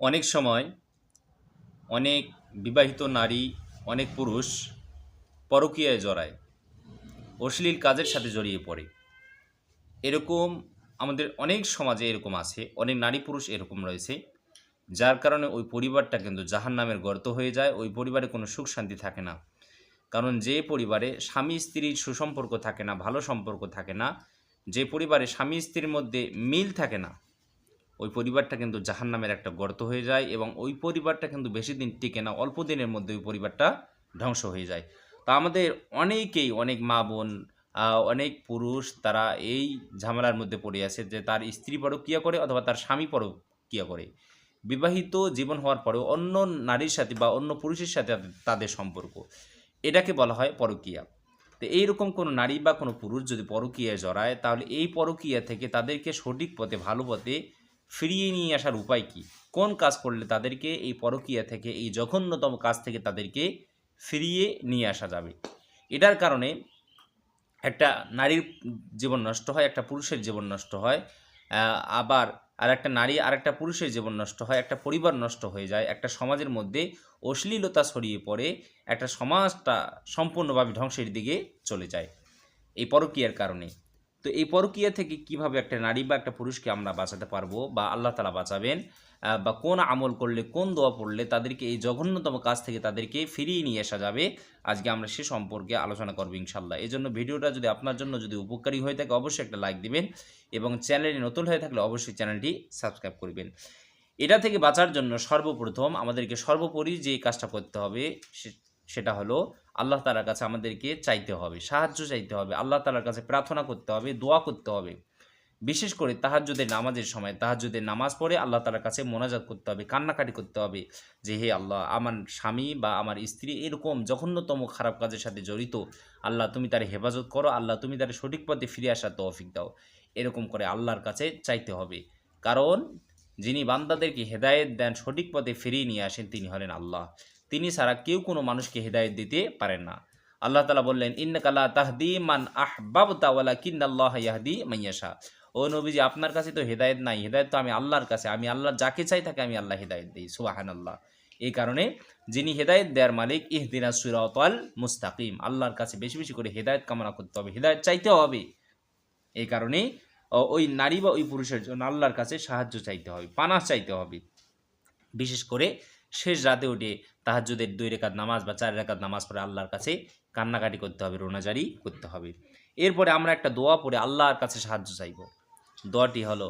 অনেক সময় অনেক বিবাহিত নারী, অনেক পুরুষ পরকীয়ায় জড়ায়, অশ্লীল কাজের সাথে জড়িয়ে পড়ে। এরকম আমাদের অনেক সমাজে এরকম আছে, অনেক নারী পুরুষ এরকম রয়েছে, যার কারণে ওই পরিবারটা কিন্তু জাহান নামের গর্ত হয়ে যায়, ওই পরিবারে কোনো সুখ শান্তি থাকে না। কারণ যে পরিবারে স্বামী স্ত্রীর সুসম্পর্ক থাকে না, ভালো সম্পর্ক থাকে না, যে পরিবারে স্বামী স্ত্রীর মধ্যে মিল থাকে না ওই পরিবারটা কিন্তু জাহান নামের একটা গর্ত হয়ে যায় এবং ওই পরিবারটা কিন্তু বেশি দিন টিকে না, অল্প দিনের মধ্যে ওই পরিবারটা ধ্বংস হয়ে যায়। তা আমাদের অনেকেই, অনেক মা বোন অনেক পুরুষ তারা এই ঝামেলার মধ্যে পড়ে আছে যে তার স্ত্রী পরক্রিয়া করে অথবা তার স্বামী পরক্রিয়া করে। বিবাহিত জীবন হওয়ার পরেও অন্য নারীর সাথে বা অন্য পুরুষের সাথে তাদের সম্পর্ক। এটাকে বলা হয় পরকীয়া। তো এইরকম কোনো নারী বা কোনো পুরুষ যদি পরকীয়ায় জড়ায়, তাহলে এই পরকীয়া থেকে তাদেরকে সঠিক পথে, ভালো পথে ফিরিয়ে নিয়ে আসার উপায় কি? কোন কাজ করলে তাদেরকে এই পরকীয়া থেকে, এই জঘন্যতম কাজ থেকে তাদেরকে ফিরিয়ে নিয়ে আসা যাবে? এটার কারণে একটা নারীর জীবন নষ্ট হয়, একটা পুরুষের জীবন নষ্ট হয় আবার আর একটা নারী আর একটা পুরুষের জীবন নষ্ট হয়, একটা পরিবার নষ্ট হয়ে যায়, একটা সমাজের মধ্যে অশ্লীলতা ছড়িয়ে পড়ে, একটা সমাজটা সম্পূর্ণভাবে ধ্বংসের দিকে চলে যায়। এই পরকীয়ার কারণে। তো এই পরকীয়া থেকে কীভাবে একটা নারী বা একটা পুরুষকে আমরা বাঁচাতে পারব বা আল্লাহ তালা বাঁচাবেন বা কোন আমল করলে, কোন দোয়া পড়লে তাদেরকে এই জঘন্যতম কাজ থেকে তাদেরকে ফিরিয়ে নিয়ে আসা যাবে, আজকে আমরা সে সম্পর্কে আলোচনা করব ইনশাল্লাহ এই জন্য ভিডিওটা যদি আপনার জন্য যদি উপকারী হয়ে থাকে, অবশ্যই একটা লাইক দিবেন এবং চ্যানেলটি নতুন হয়ে থাকলে অবশ্যই চ্যানেলটি সাবস্ক্রাইব করবেন। এটা থেকে বাঁচার জন্য সর্বপ্রথম আমাদেরকে সর্বোপরি যে কাজটা করতে হবে সেটা হলো আল্লাহ তালার কাছে আমাদেরকে চাইতে হবে, সাহায্য চাইতে হবে, আল্লাহ তালার কাছে প্রার্থনা করতে হবে, দোয়া করতে হবে। বিশেষ করে তাহাজ্জুদের নামাজের সময়, তাহাজ্জুদের নামাজ পড়ে আল্লাহ তালার কাছে মোনাজাত করতে হবে, কান্নাকাটি করতে হবে যে, হে আল্লাহ, আমার স্বামী বা আমার স্ত্রী এরকম জঘন্যতম খারাপ কাজের সাথে জড়িত, আল্লাহ তুমি তার হেফাজত করো, আল্লাহ তুমি তার সঠিক পথে ফিরে আসার তৌফিক দাও। এরকম করে আল্লাহর কাছে চাইতে হবে। কারণ যিনি বান্দাদেরকে হেদায়েত দেন, সঠিক পথে ফিরিয়ে নিয়ে আসেন, তিনি হলেন আল্লাহ। তিনি ছাড়া কেউ কোনো মানুষকে হেদায়েত দিতে পারেন না। আল্লাহ তালা বললেন ইন্নকাল্লা তাহদি মান আহবাবতা ওয়ালা কিন্নাল্লাহ ইয়াহদি মাইয়াশা ও নবীজি, আপনার কাছে তো হেদায়েত নাই, হেদায়েত তো আমি আল্লাহর কাছে, আমি আল্লাহ যাকে চাই তাকে আমি আল্লাহ হেদায়েত দিই সুবাহান আল্লাহ এই কারণে যিনি হেদায়েত দেওয়ার মালিক, ইহদিনা সুরাতাল মুস্তাকিম, আল্লাহর কাছে বেশি বেশি করে হেদায়েত কামনা করতে হবে, হেদায়ত চাইতে হবে। এই কারণে ওই নারী বা ওই পুরুষের জন্য আল্লাহর কাছে সাহায্য চাইতে হবে পানা চাইতে হবে। বিশেষ করে শেষ রাতে উঠে তাহাজ্জুদের দুই রেখাত নামাজ বা চার রেখাত নামাজ পড়ে আল্লাহর কাছে কান্নাকাটি করতে হবে, রোনাজারি করতে হবে। এরপরে আমরা একটা দোয়া পড়ে আল্লাহর কাছে সাহায্য চাইব। দোয়াটি হলো,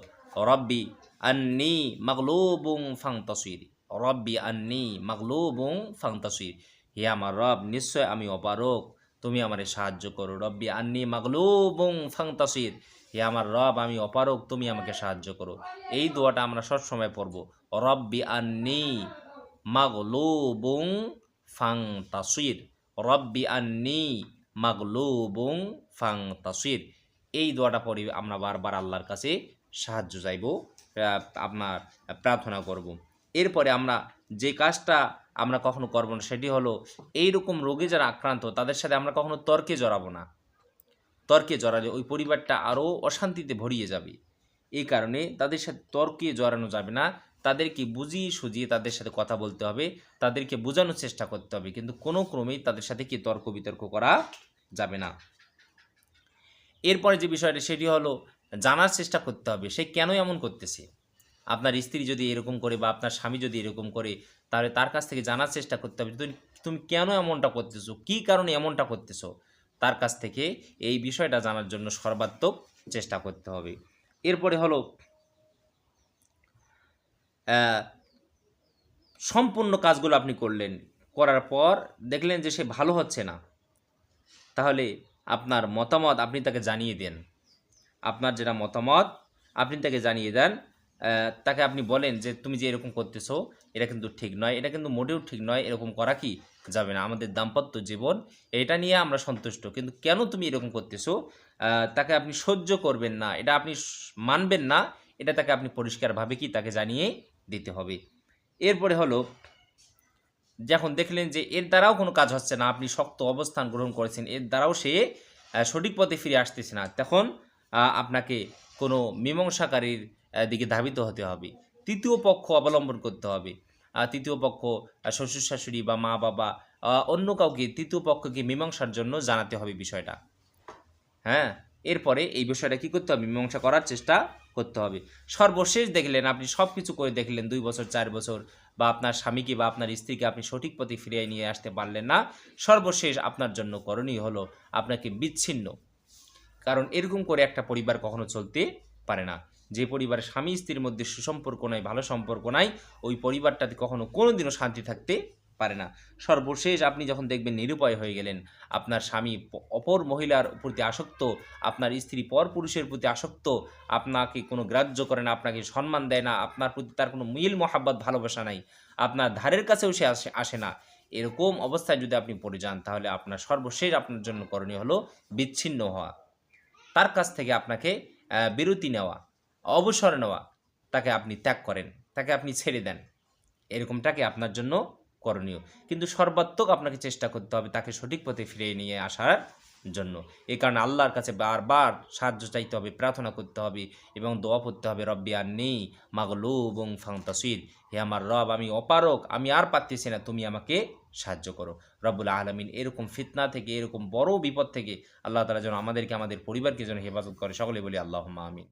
রব্বি আন্নি মাগলুবুং ফাং তসির রব্বি আন্নি মাগলুবুং ফাং তসির হে আমার রব, নিশ্চয় আমি অপারক তুমি আমারে সাহায্য করো। রব্বি আন্নি মাগলুবুং ফাং তসির হে আমার রব, আমি অপারক তুমি আমাকে সাহায্য করো। এই দোয়াটা আমরা সবসময় পড়ব। রব্বি আন্নি মাগলুবুং ফাং তাসির রব্বি আন্নি মাগলুবুং ফাং তাসির এই দোয়াটা পড়ে আমরা বারবার আল্লাহর কাছে সাহায্য চাইব আপনার প্রার্থনা করব। এরপরে আমরা যে কাজটা আমরা কখনো করব না, সেটি হলো এইরকম রোগে যারা আক্রান্ত, তাদের সাথে আমরা কখনো তর্কে জড়াবো না। তর্কে জড়ালে ওই পরিবারটা আরও অশান্তিতে ভরিয়ে যাবে। এই কারণে তাদের সাথে তর্কে জড়ানো যাবে না। তাদেরকে বুঝিয়ে সুজিয়ে তাদের সাথে কথা বলতে হবে, তাদেরকে বোঝানোর চেষ্টা করতে হবে। কিন্তু কোনো ক্রমেই তাদের সাথে কি তর্ক বিতর্ক করা যাবে না। এরপরে যে বিষয়টা, সেটি হলো জানার চেষ্টা করতে হবে, সে কেন এমন করতেছে? আপনার স্ত্রী যদি এরকম করে বা আপনার স্বামী যদি এরকম করে, তাহলে তার কাছ থেকে জানার চেষ্টা করতে হবে তুমি কেন এমনটা করতেছো? কী কারণে এমনটা করতেছো? তার কাছ থেকে এই বিষয়টা জানার জন্য সর্বাত্মক চেষ্টা করতে হবে। এরপরে হলো সম্পূর্ণ কাজগুলো আপনি করলেন। করার পর দেখলেন যে সে ভালো হচ্ছে না। তাহলে আপনার মতামত আপনি তাকে জানিয়ে দেন। আপনার যেটা মতামত, আপনি তাকে জানিয়ে দেন। তাকে আপনি বলেন যে, তুমি যে এরকম করতেছো, এটা কিন্তু ঠিক নয়। এটা কিন্তু মোটেও ঠিক নয়। এরকম করা কি যাবে না? আমাদের দাম্পত্য জীবন, এটা নিয়ে আমরা সন্তুষ্ট। কিন্তু কেন তুমি এরকম করতেছো? তাকে আপনি সহ্য করবেন না। এটা আপনি মানবেন না। এটা তাকে আপনি পরিষ্কারভাবে কি তাকে জানিয়ে দিতে হবে। এরপরে হলো, যখন দেখলেন যে এর দ্বারাও কোনো কাজ হচ্ছে না, আপনি শক্ত অবস্থান গ্রহণ করেছেন, এর দ্বারাও সে সঠিক পথে ফিরে আসতেছে না, তখন আপনাকে কোনো মীমাংসাকারীর দিকে ধাবিত হতে হবে। তৃতীয় পক্ষ অবলম্বন করতে হবে। তৃতীয় পক্ষ শ্বশুর শাশুড়ি বা মা, বাবা অন্য কাউকে তৃতীয় পক্ষকে মীমাংসার জন্য জানাতে হবে বিষয়টা। হ্যাঁ এরপরে এই বিষয়টা কি করতে হবে? মীমাংসা করার চেষ্টা করতে হবে। সর্বশেষ দেখলেন, আপনি সব কিছু করে দেখলেন দুই বছর, চার বছর, বা আপনার স্বামীকে বা আপনার স্ত্রীকে আপনি সঠিক পথে ফিরিয়ে নিয়ে আসতে পারলেন না। সর্বশেষ আপনার জন্য করণীয় হলো আপনাকে বিচ্ছিন্ন। কারণ এরকম করে একটা পরিবার কখনো চলতে পারে না। যে পরিবারে স্বামী স্ত্রীর মধ্যে সুসম্পর্ক নাই, ভালো সম্পর্ক নাই, ওই পরিবারটাতে কখনো কোনোদিনও শান্তি থাকতে পারে না। সর্বশেষ আপনি যখন দেখবেন নিরুপায় হয়ে গেলেন, আপনার স্বামী অপর মহিলার প্রতি আসক্ত, আপনার স্ত্রী পর পুরুষের প্রতি আসক্ত, আপনাকে কোনো গ্রাহ্য করে না, আপনাকে সম্মান দেয় না, আপনার প্রতি তার কোনো মিল মহাব্বত ভালোবাসা নাই, আপনার ধারের কাছেও সে আসে আসে না। এরকম অবস্থায় যদি আপনি পড়ে যান, তাহলে আপনার সর্বশেষ আপনার জন্য করণীয় হলো বিচ্ছিন্ন হওয়া। তার কাছ থেকে আপনাকে বিরতি নেওয়া, অবসর নেওয়া, তাকে আপনি ত্যাগ করেন, তাকে আপনি ছেড়ে দেন। এরকমটাকে আপনার জন্য করণীয়। কিন্তু সর্বাত্মক আপনাকে চেষ্টা করতে হবে তাকে সঠিক পথে ফিরিয়ে নিয়ে আসার জন্য। এই কারণে আল্লাহর কাছে বারবার সাহায্য চাইতে হবে, প্রার্থনা করতে হবে এবং দোয়া পড়তে হবে, রব্বি আর নেই মাগলু এবং ফাংতাসির হে আমার রব, আমি অপারক আমি আর পারতেছি না, তুমি আমাকে সাহায্য করো। রব্বুল আলমিন এরকম ফিতনা থেকে, এরকম বড় বিপদ থেকে আল্লাহ তালা যেন আমাদেরকে, আমাদের পরিবারকে যেন হেফাজত করে। সকলে বলি আল্লাহ আমিন।